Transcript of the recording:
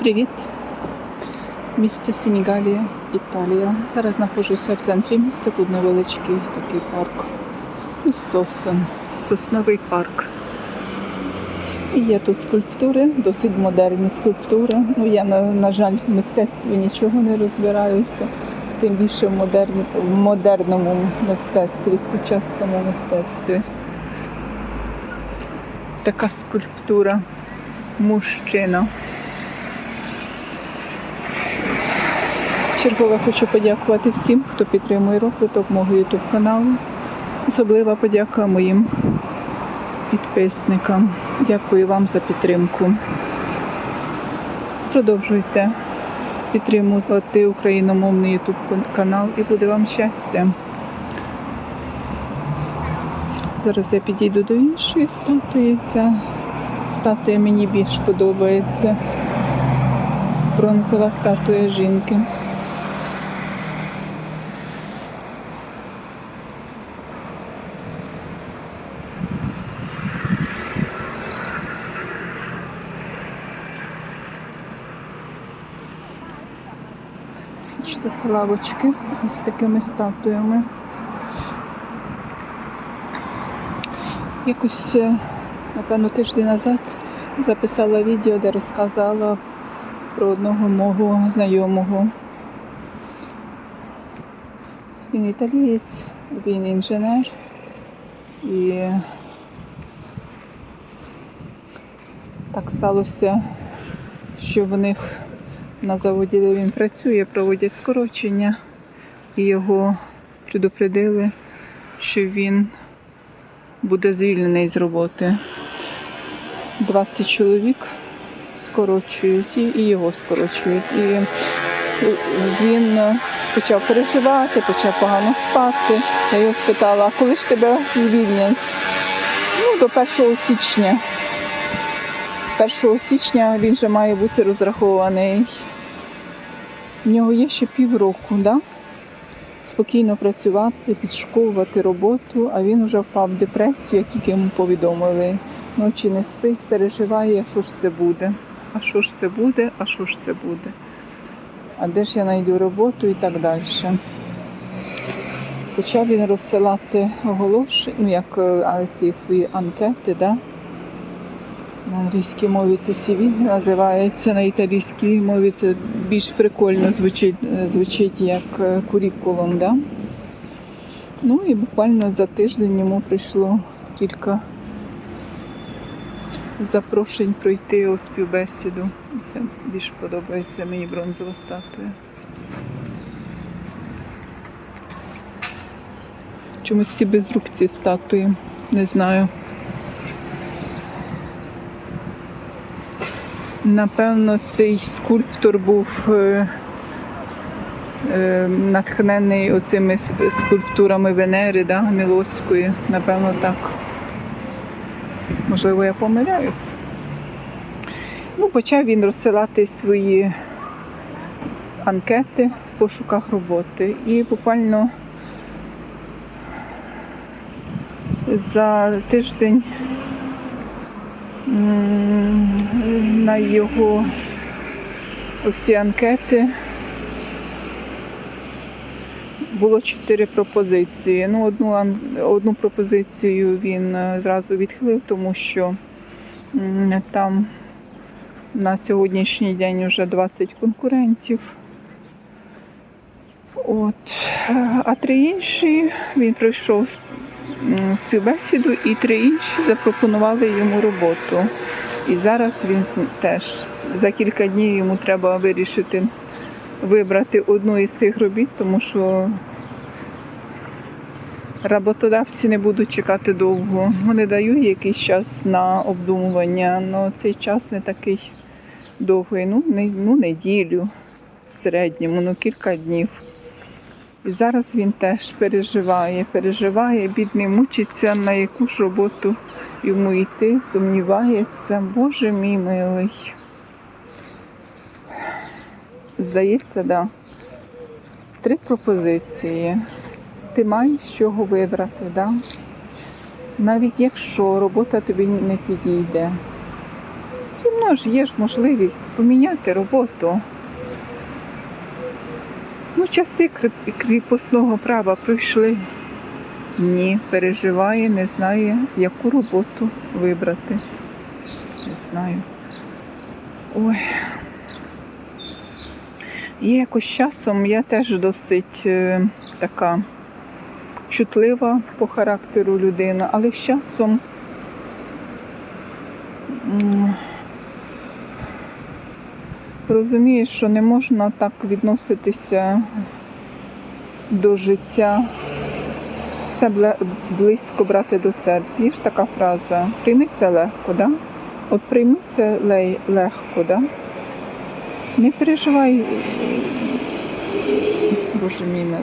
Привіт! Місто Сенігалія, Італія. Зараз знаходжуся в центрі міста. Тут невеличкий такий парк. І сосон, сосновий парк. І є тут скульптури, досить модерні скульптури. Ну, я, на, на жаль, в мистецтві нічого не розбираюся. Тим більше в, модерн, в модерному мистецтві, в сучасному мистецтві. Така скульптура. Мужчина. Чергове хочу подякувати всім, хто підтримує розвиток мого YouTube каналу. Особлива подяка моїм підписникам. Дякую вам за підтримку. Продовжуйте підтримувати україномовний YouTube канал і буде вам щастя. Зараз я підійду до іншої статуї. Ця статуя мені більш подобається. Бронзова статуя жінки. Бачите, це лавочки з такими статуями. Якось, е, напевно, тиждень назад записала відео, де розказала про одного мого знайомого. Він італієць, він інженер і так сталося, що в них на заводі, де він працює, проводять скорочення, і його предупредили, що він буде звільнений з роботи. 20 чоловік скорочують і його скорочують. І він почав переживати, почав погано спати. Я його спитала, а коли ж тебе звільнять? Ну, до 1 січня. 1 січня він вже має бути розрахований. В нього є ще півроку, да? спокійно працювати, підшуковувати роботу, а він вже впав в депресію, як тільки йому повідомили. Ночі не спить, переживає, що ж це буде, а що ж це буде, а що ж це буде. А де ж я знайду роботу і так далі. Почав він розсилати оголошення, ну як е, ці свої анкети, да? На англійській мові це CV називається, на італійській мові це більш прикольно звучить, е, звучить як е, курікулум. Да? Ну і буквально за тиждень йому прийшло кілька запрошень пройти у співбесіду. Це більш подобається мені бронзова статуя. Чомусь всі без рук ці статуї, не знаю. Напевно, цей скульптор був е, е, натхнений оцими скульптурами Венери, да, Мілоської. Напевно, так. Можливо, я помиляюсь. Ну, почав він розсилати свої анкети в пошуках роботи. І буквально за тиждень на його оці анкети було чотири пропозиції. Ну, одну, одну пропозицію він е, зразу відхилив, тому що там на сьогоднішній день вже 20 конкурентів. От. А три інші він пройшов співбесіду, і три інші запропонували йому роботу. І зараз він теж за кілька днів йому треба вирішити вибрати одну із цих робіт, тому що роботодавці не будуть чекати довго. Вони дають якийсь час на обдумування, але цей час не такий довгий, ну, не, ну неділю в середньому, ну кілька днів. І зараз він теж переживає, переживає, бідний мучиться, на яку ж роботу йому йти, сумнівається. Боже мій милий. Здається. Да. Три пропозиції. Ти маєш чого вибрати, да? навіть якщо робота тобі не підійде. Все одно ж є ж можливість поміняти роботу. Ну, часи кріпосного права пройшли. Ні, переживає, не знає, яку роботу вибрати. Не знаю. Ой. І якось часом я теж досить е, така чутлива по характеру людина, але з часом м, розумію, що не можна так відноситися до життя, все близько брати до серця. Є ж така фраза: прийми це легко, да? От прийми це легко, да? Не переживай, Боже мій.